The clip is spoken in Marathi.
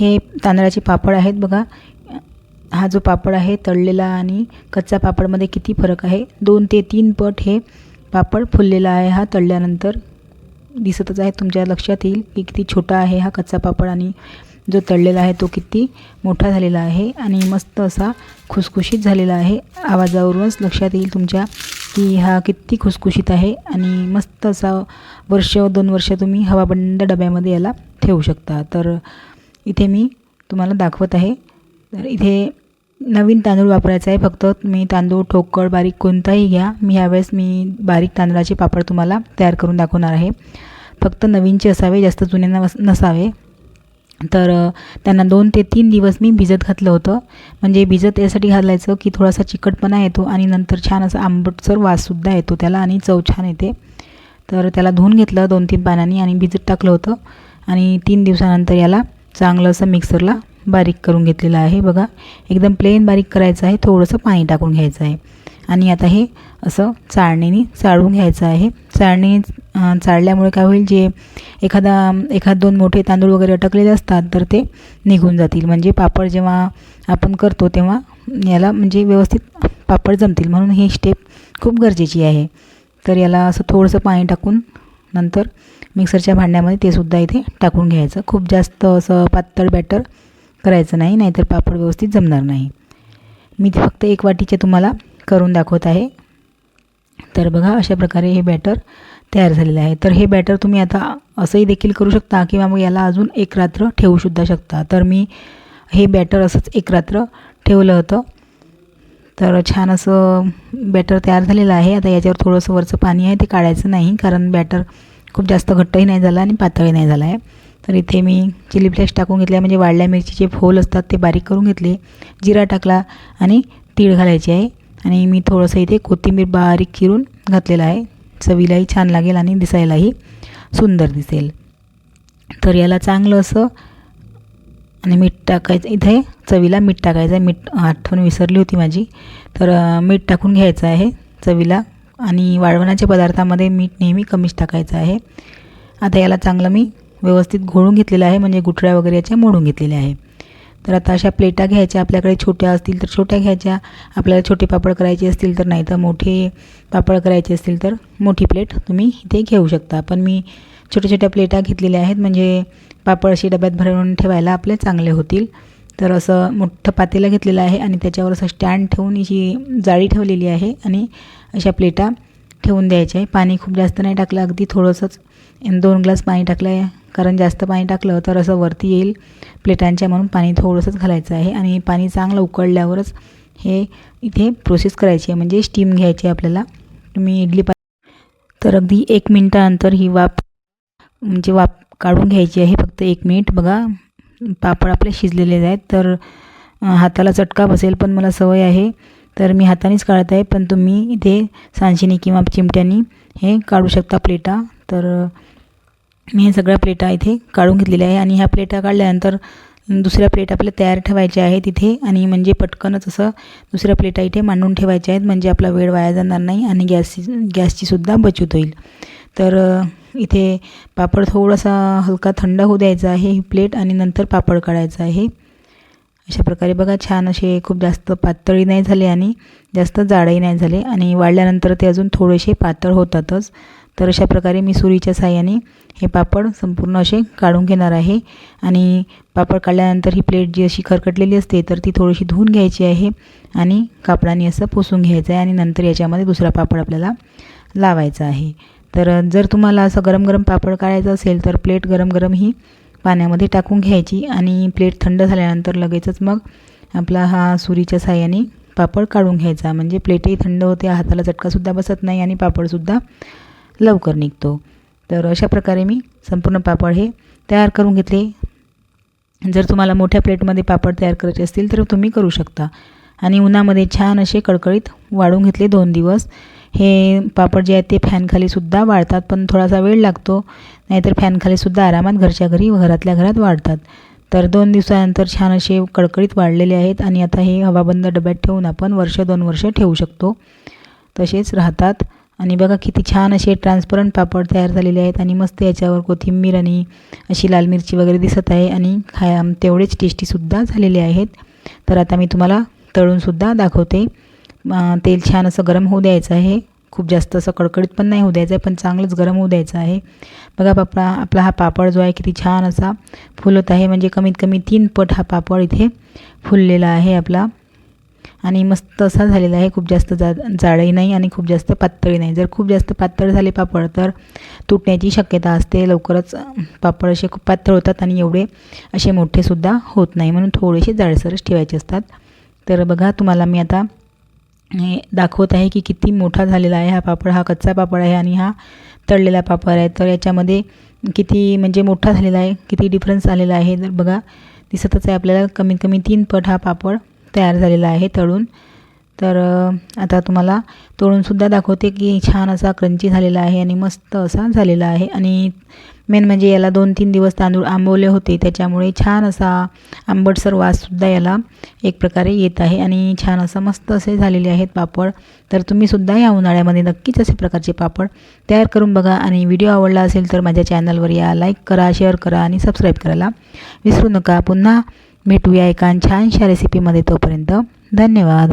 हे तांदळाचे पापड आहेत बघा. हा जो पापड आहे तळलेला आणि कच्चा पापडमध्ये किती फरक आहे? दोन ते तीन पट हे पापड फुललेला आहे. हा तळल्यानंतर दिसतच आहे. तुमच्या लक्षात येईल की किती छोटा आहे हा कच्चा पापड आणि जो तळलेला आहे तो किती मोठा झालेला आहे आणि मस्त असा खुसखुशीत झालेला आहे. आवाजावरूनच लक्षात येईल तुमच्या की हा किती खुसखुशीत आहे आणि मस्त असा वर्ष दोन वर्ष तुम्ही हवाबंद डब्यामध्ये याला ठेवू शकता. तर इथे मी तुम्हाला दाखवत आहे. तर इथे नवीन तांदूळ वापरायचा आहे. फक्त तुम्ही तांदूळ ठोकळ बारीक कोणताही घ्या. मी ह्यावेळेस मी बारीक तांदळाचे पापड तुम्हाला तयार करून दाखवणार आहे. फक्त नवीनचे असावे जास्त जुने नसावे. तर त्यांना दोन ते तीन दिवस मी भिजत घातलं होतं. म्हणजे भिजत यासाठी घालायचं की थोडासा चिकटपणा येतो आणि नंतर छान असा आंबटसर वाससुद्धा येतो त्याला आणि चव छान येते. तर त्याला धुवून घेतलं दोन तीन पानांनी आणि भिजत टाकलं होतं. आणि तीन दिवसानंतर याला चांगलं असं मिक्सरला बारीक करून घेतलेलं आहे. बघा एकदम प्लेन बारीक करायचं आहे. थोडंसं पाणी टाकून घ्यायचं आहे. आणि आता हे असं चाळणीने चाळून घ्यायचं आहे. चाळणी चाळल्यामुळे काय होईल जे एखादा एखाद दोन मोठे तांदूळ वगैरे अटकलेले असतात तर ते निघून जातील. म्हणजे पापड जेव्हा आपण करतो तेव्हा याला म्हणजे व्यवस्थित पापड जमतील. म्हणून ही स्टेप खूप गरजेची आहे. तर याला असं थोडंसं पाणी टाकून नंतर मिक्सरच्या भांड्यामध्ये ते सुद्धा इथे टाकून घ्यायचं. खूप जास्त असं पातळ बॅटर करायचं नाही नाहीतर पापड व्यवस्थित जमणार नाही. मी ते फक्त एक वाटीचे तुम्हाला करून दाखवत आहे. तर बघा अशा प्रकारे हे बॅटर तयार झालेलं आहे. तर हे बॅटर तुम्ही आता असंही देखील करू शकता किंवा मग याला अजून एक रात्र ठेवूसुद्धा शकता. तर मी हे बॅटर असंच एक रात्र ठेवलं होतं. तर छान असं बॅटर तयार झालेलं आहे. आता याच्यावर थोडंसं वरचं पाणी आहे ते काढायचं नाही कारण बॅटर खूप जास्त घट्टही नाही झाला आणि पातळही नाही झाला आहे. तर इथे मी चिली फ्लेक्स टाकून घेतल्या म्हणजे वाढल्या मिरचीचे फोल असतात ते बारीक करून घेतले जिरा टाकला आणि तीळ घालायची आहे. आणि मी थोडंसं इथे कोथिंबीर बारीक चिरून घातलेलं आहे. चवीलाही छान लागेल आणि दिसायलाही सुंदर दिसेल. तर याला चांगलं असं आणि मीठ टाकायचं. इथे चवीला मीठ टाकायचं आहे. मीठ आठवण विसरली होती माझी. तर मीठ टाकून घ्यायचं आहे चवीला. आणि वाळवणाच्या पदार्थामध्ये मीठ नेहमी कमीच टाकायचं आहे. आता याला चांगलं मी व्यवस्थित घोळून घेतलेलं आहे. म्हणजे गुठळ्या वगैरे याच्या मोडून घेतलेल्या आहे. तर आता अशा प्लेटा घ्यायच्या आपल्याकडे छोट्या असतील तर छोट्या घ्यायच्या आपल्याला छोटे पापड करायचे असतील तर नाही तर मोठे पापड करायचे असतील तर मोठी प्लेट तुम्ही इथे घेऊ शकता. पण मी छोट्या छोट्या प्लेटा घेतलेल्या आहेत म्हणजे पापड अशी डब्यात भरवून ठेवायला आपले चांगले होतील. तर असं मोठं पातेलं घेतलेलं आहे आणि त्याच्यावर असं स्टँड ठेवून अशी जाळी ठेवलेली आहे आणि अशा प्लेटा ठेवून द्यायच्या आहे. पाणी खूप जास्त नाही टाकलं अगदी थोडंसंच. दोन ग्लास पाणी टाकलं आहे कारण जास्त पाणी टाकलं तर असं वरती येईल प्लेटांच्या म्हणून पाणी थोडंसंच घालायचं आहे. आणि पाणी चांगलं उकळल्यावरच हे इथे प्रोसेस करायची आहे. म्हणजे स्टीम घ्यायची आहे आपल्याला. तुम्ही इडली पा तर अगदी एक मिनटानंतर ही वाफ म्हणजे वाफ काढून घ्यायची आहे. फक्त एक मिनिट. बघा पापड आपले शिजलेले आहेत. तर हाताला चटका बसेल पण मला सवय आहे. तर मी हातानेच काढत आहे. पण तुम्ही इथे सांशीने किंवा चिमट्यानी हे काढू शकता प्लेटा. तर मी हे सगळ्या प्लेटा इथे काढून घेतलेल्या आहे आणि ह्या प्लेटा काढल्यानंतर दुसऱ्या प्लेट आपल्या तयार ठेवायच्या आहेत इथे आणि म्हणजे पटकनच असं दुसऱ्या प्लेटा इथे मांडून ठेवायच्या आहेत. म्हणजे आपला वेळ वाया जाणार नाही आणि गॅसची गॅसचीसुद्धा बचत होईल. तर इथे पापड थोडासा हलका थंड होऊ द्यायचा आहे ही प्लेट आणि नंतर पापड काढायचा आहे. अशा प्रकारे बघा छान असे खूप जास्त पातळी नाही झाले आणि जास्त जाडही नाही झाले आणि वाढल्यानंतर ते अजून थोडेसे पातळ होतातच. तर अशा प्रकारे मी सुरीच्या साह्याने हे पापड संपूर्ण असे काढून घेणार आहे. आणि पापड काढल्यानंतर ही प्लेट जी अशी खरकटलेली असते तर ती थोडीशी धुवून घ्यायची आहे आणि कापडाने असं पुसून घ्यायचं आहे आणि नंतर याच्यामध्ये दुसरा पापड आपल्याला लावायचा आहे. तर जर तुम्हाला असं गरम गरम पापड काढायचं असेल तर प्लेट गरम गरम ही पाण्यामध्ये टाकून घ्यायची आणि प्लेट थंड झाल्यानंतर लगेचच मग आपला हा सुरीच्या साह्याने पापड काढून घ्यायचा. म्हणजे प्लेटही थंड होते हाताला चटकासुद्धा बसत नाही आणि पापडसुद्धा लवकर निघतो. तर अशा प्रकारे मी संपूर्ण पापड हे तयार करून घेतले. जर तुम्हाला मोठ्या प्लेटमध्ये पापड तयार करायचे असतील तर तुम्ही करू शकता. आणि उन्हामध्ये छान असे कडकडीत वाळून घेतले दोन दिवस. हे पापड जे आहेत ते फॅनखालीसुद्धा वाळतात पण थोडासा वेळ लागतो. नाहीतर फॅनखालीसुद्धा आरामात घरच्या घरी घरातल्या घरात वाढतात तर दोन दिवसानंतर छान असे कडकडीत वाढलेले आहेत आणि आता हे हवाबंद डब्यात ठेवून आपण वर्ष दोन वर्ष ठेवू शकतो. तसेच राहतात. आणि बघा किती छान असे ट्रान्सपरंट पापड तयार झालेले आहेत आणि मस्त याच्यावर कोथिंबीर आणि अशी लाल मिरची वगैरे दिसत आहे आणि खाया तेवढेच टेस्टीसुद्धा झालेले आहेत. तर आता मी तुम्हाला तळूनसुद्धा दाखवते. तेल छान असं गरम होऊ द्यायचं आहे. खूप जास्त असं कडकडीत पण नाही होऊ द्यायचं आहे पण चांगलंच गरम होऊ द्यायचं आहे. बघा पापडा आपला हा पापड जो आहे किती छान असा फुलत आहे. म्हणजे कमीत कमी तीन पट हा पापड इथे फुललेला आहे आपला. आणि मस्त असा झालेला आहे. खूप जास्त जा जाडही नाही आणि खूप जास्त पातळही नाही. जर खूप जास्त पातळ झाले पापड तर तुटण्याची शक्यता असते. लवकरच पापड असे खूप पातळ होतात आणि एवढे असे मोठेसुद्धा होत नाही. म्हणून थोडेसे जाडसरच ठेवायचे असतात. तर बघा तुम्हाला मी आता दाखवत आहे की किती मोठा झालेला आहे हा पापड. हा कच्चा पापड आहे आणि हा तळलेला पापड आहे. तर याच्यामध्ये किती म्हणजे मोठा झालेला आहे किती डिफरन्स आलेला आहे. तर बघा दिसतच आहे आपल्याला. कमीत कमी तीन पट हा पापड तयार झालेला आहे तळून. तर आता तुम्हाला तळूनसुद्धा दाखवते की छान असा क्रंची झालेला आहे आणि मस्त असा झालेला आहे. आणि मेन म्हणजे याला दोन तीन दिवस तांदूळ आंबवले होते त्याच्यामुळे छान असा आंबटसर वाससुद्धा याला एक प्रकारे येत आहे. आणि छान असं मस्त असे झालेले आहेत पापड. तर तुम्हीसुद्धा या उन्हाळ्यामध्ये नक्कीच असे प्रकारचे पापड तयार करून बघा. आणि व्हिडिओ आवडला असेल तर माझ्या चॅनलवर या लाईक करा शेअर करा आणि सबस्क्राईब करायला विसरू नका. पुन्हा भेटूया एका छानशा रेसिपीमध्ये तोपर्यंत. धन्यवाद.